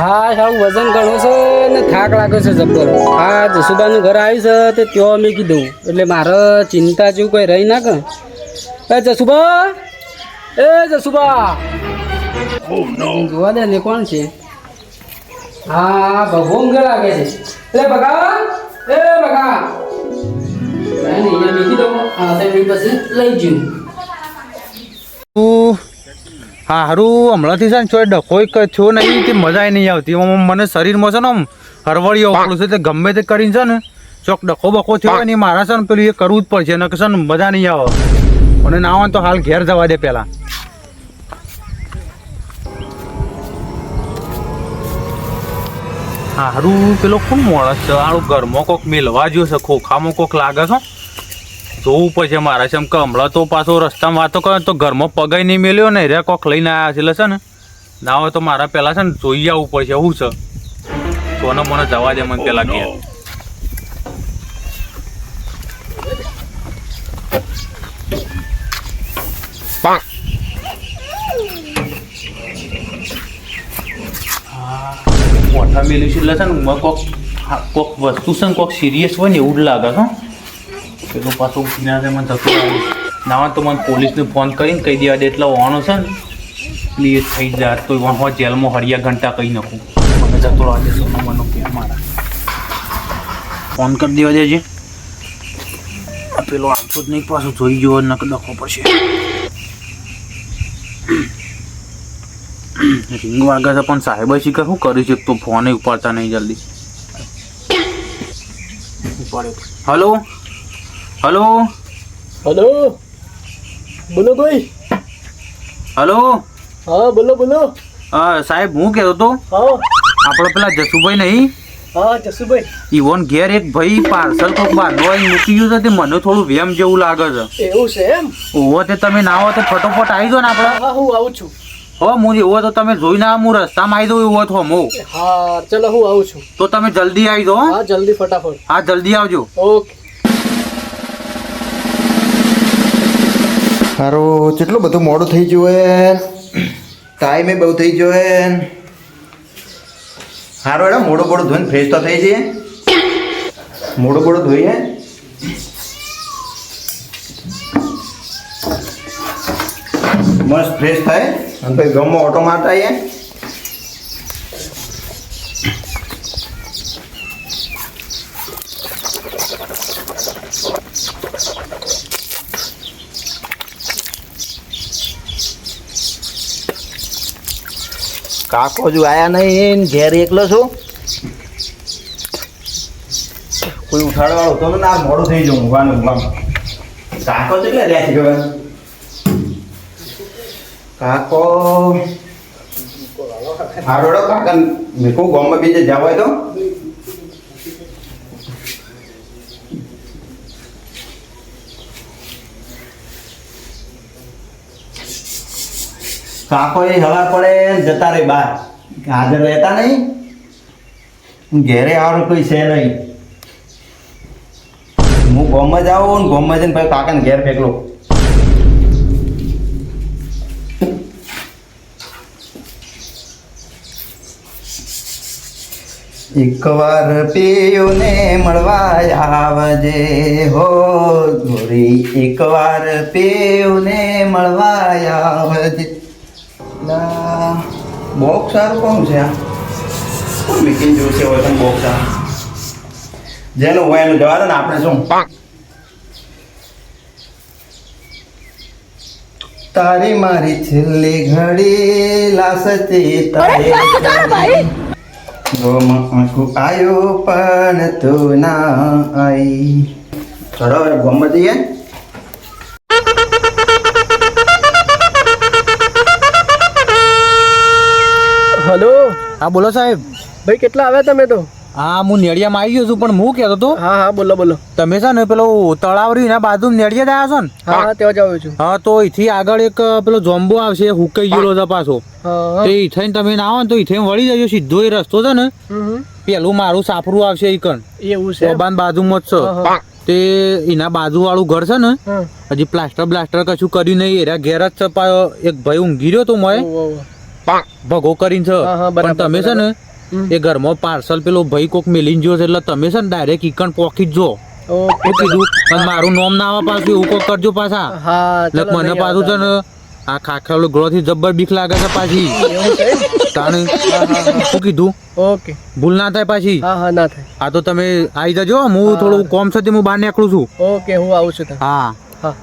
હા સારું વજન ઘણું છે ને થાક લાગે છે જબ્બર હા જસુબાનું ઘર આવ્યું છે તે ત્યાં મેં કીધું. એટલે મારે ચિંતા જેવું કંઈ રહી ના કે એ જસુબા એ જસુબા. જોવા દે ને કોણ છે? હા ભગવાન ઘર લાગે છે. એટલે ભગા એ ભગા નહીં અહીંયા મૂકી દઉં હા તે પછી લઈ જઉં હારું, હમણાંથી છે ને ચોય ડખોય છો નહીં તે મજા નહીં આવતી. મને શરીરમાં છે ને આમ હરવળી ઓકળું છે, તે ગમે તે કરીને છે ને ચોક ડખો બખો થયો ને મારા છે ને પેલું એ કરવું જ પડશે ને કશું મજા નહીં આવે. અને ના આવે તો હાલ ઘેર જવા દે પહેલાં સારું પેલો કોણ માણસ છે? આનું ઘરમાં કોક મેલવા જ્યો છે, ખોખામાં કોક લાગે છે જોવું પડશે મારે છે એમ કે હમણાં તો પાછો રસ્તામાં વાતો કરે તો ઘરમાં પગાઈ નહીં મેલ્યો ને રે કોક લઈને આવ્યા છે એટલે છે ને. ના હોય તો મારા પહેલાં છે ને જોઈ આવવું પડશે શું છે. સોને મને જવા દે મને પેલા ઘેર. મોટા મેલ્યું છે એટલે છે ને કોક કોક વસ્તુ છે ને કોક સિરિયસ હોય ને એવું જ લાગે છે હો. પેલો પાછો આવે મને થતું ના, તો મને પોલીસને ફોન કરીને કહી દેવા દે, એટલે વાણો છે ને પ્લીઝ થઈ જાય. તો વાણો જેલમાં હરિયા ઘંટા કહી નાખું. મને જતો દે, સોના મનો કે મારા. ફોન કરી દેવા દેજે. પેલો આવતો જ નહીં, પાછું જોઈ જવો નક ડખો પડશે. રિંગ વાગ્યા છે, પણ સાહેબ શીખર શું કરી છે? તો ફોન ઉપાડતા નહીં જલ્દી. ઉપાડે હલો હલો? હલો? બોલો ભાઈ હલો? હા બોલો બોલો. હા સાહેબ હું કહેતો હતો હા. આપણે પેલા જસુભાઈ નહીં હા જસુભાઈ. ઈવોન ઘેર એક ભાઈ પાર્સલ કોક બાંધવા મૂકી ગયું છે તે મને થોડું વેમ જેવું લાગે છે. એવું છે એમ? ઓવો તે તમે ના હોય તો ફટોફટ આવી જાઓ ને આપણે. હા હું આવું છું. હવે હું એવો તો તમે જોઈને આવો હું રસ્તામાં આવી દઉં એવો તો હું. હા ચલો હું આવું છું. તો તમે જલ્દી આવી જાઓ હા જલ્દી ફટાફટ. હા જલ્દી આવજો. ઓકે. સારું કેટલું બધું મોડું થઈ ગયું હે. ટાઈમે બહુ થઈ ગયો હે. સારું એડા મોડું મોડું ધોઈને ફ્રેશ તો થઈ જઈએ. મોડું મોડું ધોઈએ. મસ્ત ફ્રેશ થાય. અને પછી ગમમાં ઓટો મારતા આવીએ. કાકો જો આયા નહીં ઘેર એકલો છું. કોઈ ઉઠાડવાળો વાળો તો ના, મોડું થઈ જવું, ઊંઘવાનું ઊંઘવાનું. કાકો તો એટલે રહ્યા છે કાકો હારોડો કાકા, મેં કહું ગામમાં બીજે જવા તો? કાકો એ હવા પડે જતા રહે બહાર. હાજર રહેતા નહીં. ઘેરે આવવાનું કોઈ છે નહીં. હું ગોમમાં જાઉં ને ગોમમાં જઈને પછી કાકાને ઘેર ફેંકલો. એકવાર પેયોને મળવા આવજે હો ગોરી એકવાર પેયોને મળવા આવજે. ના બોક્સ સારું કોણ છે આ? કોણ જોશે હોય પણ બોક્સ આ? જેનું હોય એનું જવા દે ને આપણે શું? તારી મારી છેલ્લી ઘડી લાસતી તારી ગોમાં આંખું આયો પણ તું ના આઈ થોડો ગોમાં જઈએ હા બોલો સાહેબ. ભાઈ કેટલા આવ્યા તમે તો? હા હું નેડિયામાં આવી ગયો છું પણ હું કહેતો હતો હા હા બોલો બોલો. તમે છે ને પેલો તળાવ રહ્યું એના બાજુ નેડિયા જ આવ્યા છો ને? હા ત્યાં જ આવ્યો છું. હા તો અહીંથી આગળ એક પેલો જોમ્બો આવશે એ હુકાઈ ગયેલો છે પાછો. તો તે ઈથઈને તમે ના આવો ને તો ઈથઈને વળી જજો સીધો એ રસ્તો છે ને. પેલું મારું સાપરું આવશે એ કણ એવું છે બાજુમાં જ છે. તે એના બાજુ વાળું ઘર છે ને. હજી પ્લાસ્ટર બ્લાસ્ટર કશું કર્યું નહીં. એરા ઘેર જ એક ભાઈ ઊંઘી રહ્યો તો મોય. ભગો કરીને છે. પણ તમે છે ને એ ઘરમાં પાર્સલ પેલો ભાઈ કોક મેલીને જો છે એટલે તમે છે ને ડાયરેક્ટ ઈકણ પોકી જ જો. કીધું અને મારું નામ ના આવે પાછું એવું કોક કરજો પાછા. એટલે મને પાછું છે ને આ ખાખરાલો ગ્રોથી જબ્બર બીક લાગે છે પાછી. એવું છે? એમ? તાણે શું કીધું? ઓકે. ભૂલ ના થાય પાછી? હા હા ના થાય. આ તો તમે આવી જજો હું થોડું કોમ છે હું બહાર નીકળું છું. ઓકે હું આવું છું હા. હા.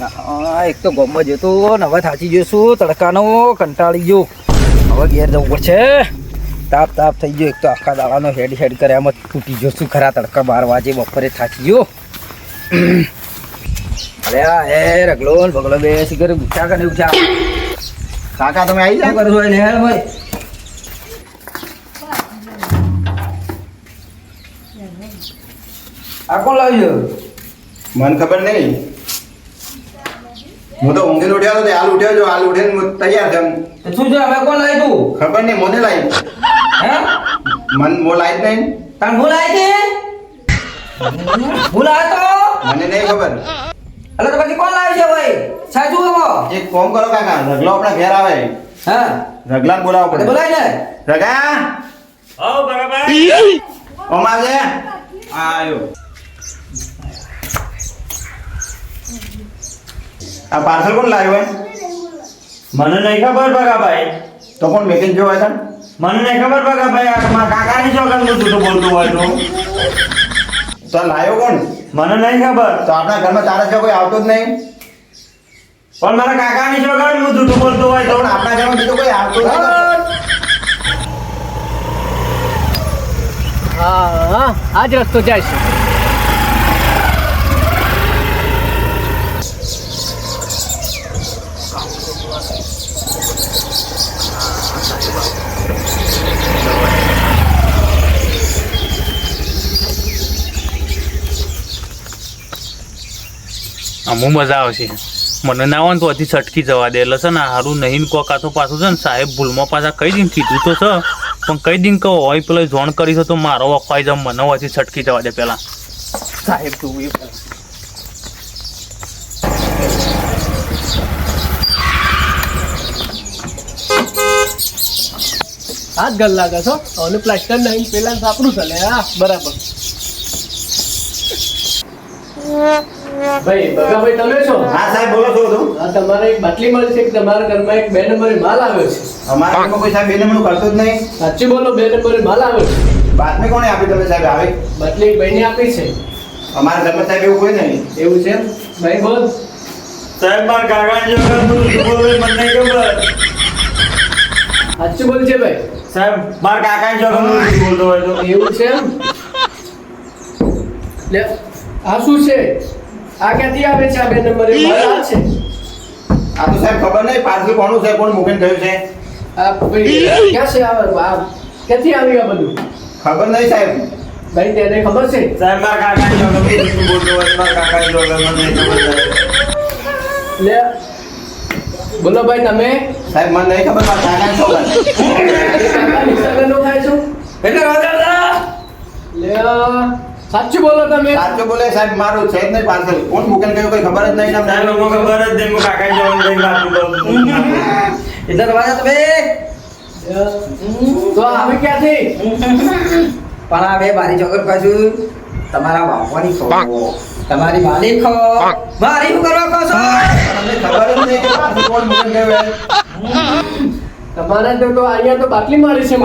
હા, એક તો ગમમાં જતો ને હવે થાચી ગયો તડકાનો, કંટાળી ગયો. હવે ઘેર જવું પડશે. તાપ તાપ થઈ ગયો, એક તો આખા દાડાનો હેડ હેડ કરે એમ તૂટી ગયો ખરા તડકા બાર વાજે બપોરે થાચી ગયો. અરે આ હે રગલો ને ભગલો બે સિગર ઉઠા કરે ઉઠા કાકા, તમે આવી જાવ કરો છો એને ભાઈ આ કોણ લાવ્યો? મને ખબર નહીં. હું તો ઊંઘીને ઉઠ્યો હતો તે હાલ ઉઠ્યો છો હાલ ઉઠીને હું તૈયાર છું શું છે હવે કોણ લાવી તું? ખબર નહીં મોને લાવી હે? મન મો લાવી નહીં. તાર ભૂલ આવી હતી? ભૂલ આવ્યો તો? મને નહીં ખબર. એટલે તો પછી કોણ લાવી છે ભાઈ? સાચું કહો એક ફોન કરો કાકા રગલો આપણા ઘેર આવે. હા? રગલાને બોલાવો પડે. બોલાય ને. રગા ઓમ આવજે આયો. આ પાર્સલ કોણ લાવ્યો હોય? મને નહીં ખબર ભગાભાઈ. તો કોણ મેકિંગ જોવા હતા? મને નહીં ખબર ભગાભાઈ આ મારા કાકાની છોકરા હું જૂઠું બોલતું હોય તો. તો લાવ્યો કોણ? મને નહીં ખબર. તો આપણા ઘરમાં તારા જો કોઈ આવતો જ નહીં? પણ મારા કાકાની છોકરા હું જૂઠું બોલતું હોય તો. તો પણ આપણા ઘરમાં બીજો કોઈ આવતો હા હા આ જ રસ્તો જાય છે. અમુક મજા આવશે મને ના હોય તો હજી છટકી જવા દે. એટલે છે ને હારું નહીં કોક આ તો પાછું છે ને, સાહેબ ભૂલમાં પાછા કઈ દિન કીધું તો છે. પણ કઈ દિન કહો, હોય પેલો જોણ કરી છે તો મારો અફવાઈ જાવ મને હજી છટકી જવા દે પેલા. સાહેબ, તું એ હાથ ગલ લાગે છો. અને પ્લાસ્ટર નહીં પેલા સાપડું ચાલે હા, બરાબર. ભાઈ બગાભાઈ તમે છો? હા સાહેબ બોલો છો તું આ તમારે એક બાટલી મળી છે કે તમારા ઘરમાં એક બે નંબરે માલ આવ્યો છે? અમારા ઘરમાં કોઈ સાહેબ બે નંબરનું કરતું જ નહીં. સાચી બોલો બે નંબરે માલ આવ્યો છે? બાતમી કોણે આપી તમે સાહેબ આવે? બાટલી ભાઈને આપી છે. અમારા ઘરમાં સાહેબ એવું કોઈ નહીં. એવું છે? ભાઈ બોલ. સાહેબ મારા કાકાની છોકરા હું મને ખબર. સાચું બોલ છે ભાઈ. સાહેબ મારા કાકા છોકરા બોલતો હોય તો? એવું છે એમ? લે આ શું છે? આ ક્યાંથી આવે છે? આ બે નંબરે મારા છે આ તો સાહેબ ખબર નહીં પાર્સલ કોનું છે કોણ મૂકીને ગયું છે? આ ભાઈ ક્યાં છે? આ ક્યાંથી આવી આ બધું? ખબર નહીં સાહેબ. ભાઈ તેને ખબર છે? સાહેબ મારા કાકાની છોકરા હું જૂઠું બોલતો હોય મારા કાકાની છોકરા મને ખબર. લે બોલો ભાઈ તમે? સાહેબ મને નહીં ખબર મારા કાકાની છોકરા કાકાની સગાનો થાય છો? એટલે રોજા લે સાચું બોલો તમે. સાચું બોલે સાહેબ મારું છે જ નહીં પાર્સલ કોણ મૂકીને કયો કોઈ ખબર જ નહીં ને સાહેબ અમને ખબર જ નહીં છોકરાને કંઈ સાચું બોલતો એટલે રોજા તમે. તો આવે ક્યાંથી? પણ આ બે બારી ચોકર પાછું. તમારા બાપવાની ખો તમારી માની ખો. મારી કરવા કહો છો? તમને ખબર જ નહીં કે પાર્સલ કોણ મૂકીને ગયું તમારા તો તો અહીંયા તો બાટલી મારી છે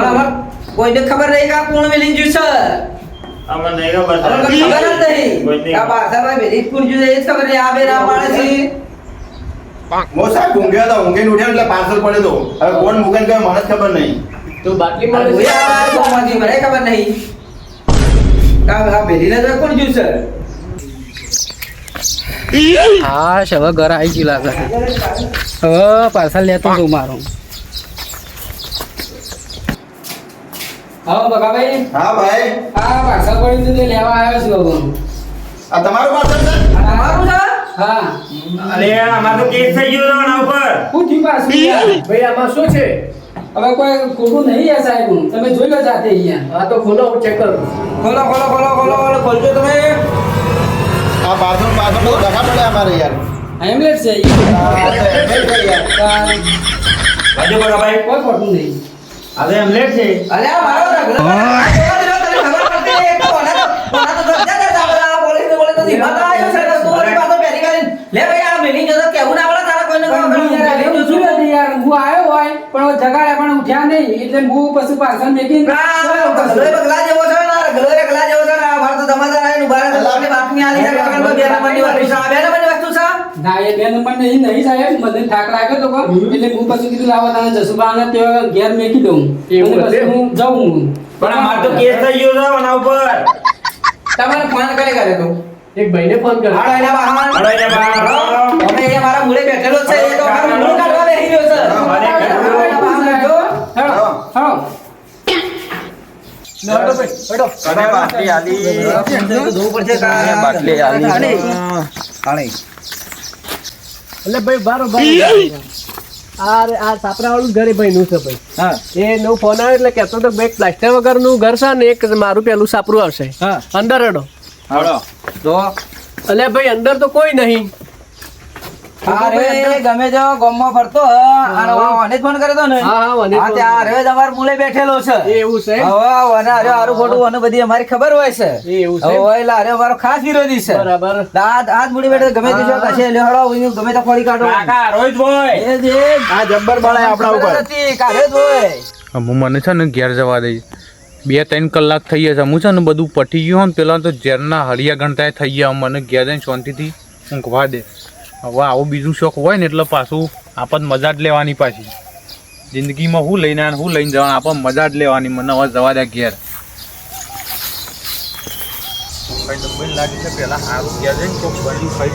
કોઈને ખબર નહીં કે કોણ મેલી ગયું છે. અમને નહીં ખબર ખબર જ નહીં. આ પાછળમાં મેલી જ કોણ ગયું છે એ જ ખબર નહીં આ બે ના પાડે છે. હું સાહેબ ઊંઘ્યો ઊંઘીને ઉઠ્યો એટલે પાર્સલ પડ્યો હતો હવે કોણ મૂકીને ગયો મને ખબર નહીં. તો બાટલી મને ખબર નહીં. આ કોણ છે? હા હવે ઘર આવી ગયું લાગે. હવે પાર્સલ લેતો છું મારું. હા બકાભાઈ? હા ભાઈ. આ પાર્સલ પડ્યું હતું લેવા આવ્યો છું હવે. આ તમારું પાર્સલ છે? તમારું છે? હા. અરે આમાં તો કેસ થઈ ગયો આના ઉપર. શું થયું પાછું ભાઈ આમાં શું છે? હવે કોઈ ખોટું નહીં આ સાહેબ તમે જોઈ લો જાતે અહીંયા. હા તો ખોલો ચેક કરો. ખોલો ખોલો ખોલો ખોલો ખોલો ખોલજો તમે. આ બાથરૂમ બાથરૂમ બધું ડખા પડે અમારે યાર. એમ્બુલન્સ છે બાજુ ભાઈ. કોઈ ખોટું નહીં. હવે એમ લેટ છે. અલ્યા મારો પણ હોય પણ ઉઠ્યા નહીં એટલે હું પછી પાછળ ગધેડો બગલા જેવો છે ને, આ ગલા જેવો છે ને, આ તો તમારા ઊભા રહે. આપણી બાપની આલી છે, બે નંબરની વાત છે. આ બે નંબરની? ના એ બે નંબર નહીં નહીં સાહેબ મને થાક લાગ્યો તો એટલે હું પછી કીધું લાવો તને જસુબાને તે ઘેર મેકી દઉં. એવું પછી? હું જાઉં પણ અમાર તો કેસ થઈ ગયો છે આના ઉપર. તમારે ફોન કરે કરે તો. એક ભાઈને ફોન કર્યો. હાલો એના બહાર. હાલો એના બહાર. અમે એ મારા મૂળે બેઠેલો છે. એ તો અમારું મૂળ કાઢવા બેહી ગયો છે. મને. હેડો, હેડો. બાટલી આલી. જોવું પડશે કે બાટલી આલી. એટલે ભાઈ બારો બારો આ રે- આ સાપરા વાળું ઘરે ભાઈ નું છે ભાઈ. હા. એ નો ફોન આવ્યો એટલે કહેતો તો ભાઈ પ્લાસ્ટર વગરનું ઘર છે ને એક મારું પેલું સાપરું આવશે. અંદર અડો હડો તો એટલે ભાઈ અંદર તો કોઈ નહીં. અરે ગમે તે ગામમાં ફરતો જ ફોન કર્યો તો ને? હા, જ ત્યાં જ બેઠેલો છે. એવું છે? હવે વને હારે હારું ખોટું વને બધી અમારી ખબર હોય છે. એવું છે? હવે એટલે હારે અમારો ખાસ વિરોધી છે. બરાબર. આજ આજ મૂડી બેઠો ગમે તે જો કશે લે ગમે તે ખોરી કાઢો. કાકા રોહિત ભાઈ. એ જે આ જબ્બર બળાય આપણા ઉપર. હતી, કાઢે જ હું મને છે ને ઘેર જવા દઈ. બે ત્રણ કલાક થઈ ગયા છે. હું છે ને બધું પટી ગયું હોય ને પેલા તો ઝેરના હળિયા ગણતા થઈ ગયા. મને ઘેર જઈને શાંતિથી ઊંઘવા દે. હવે આવું બીજું શોખ હોય ને એટલે પાછું આપણને મજા જ લેવાની પાછી. જિંદગીમાં શું લઈને શું ને લઈને જવાનું આપણને મજા જ લેવાની મને હવે જવા દે ઘેર. લાગે છે પેલા સારું ઘેર જઈને કોક બની ખાઈ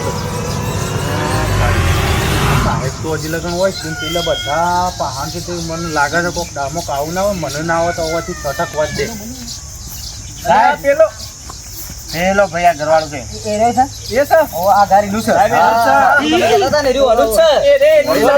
સાહેબ તો હજી લગ્ન હોય છે પેલા બધા પહાણ છે તે મને લાગે છે કોક ડામો આવું ના હોય મને ના આવે તો હોવાથી છટક વધે પેલો હેલો ભૈયા ઘરવાળો છે. એ રે છે? એ સર ઓ આ ગાડી લુ છે. દાદા ને રહ્યો અનુજ છે એ રે લુ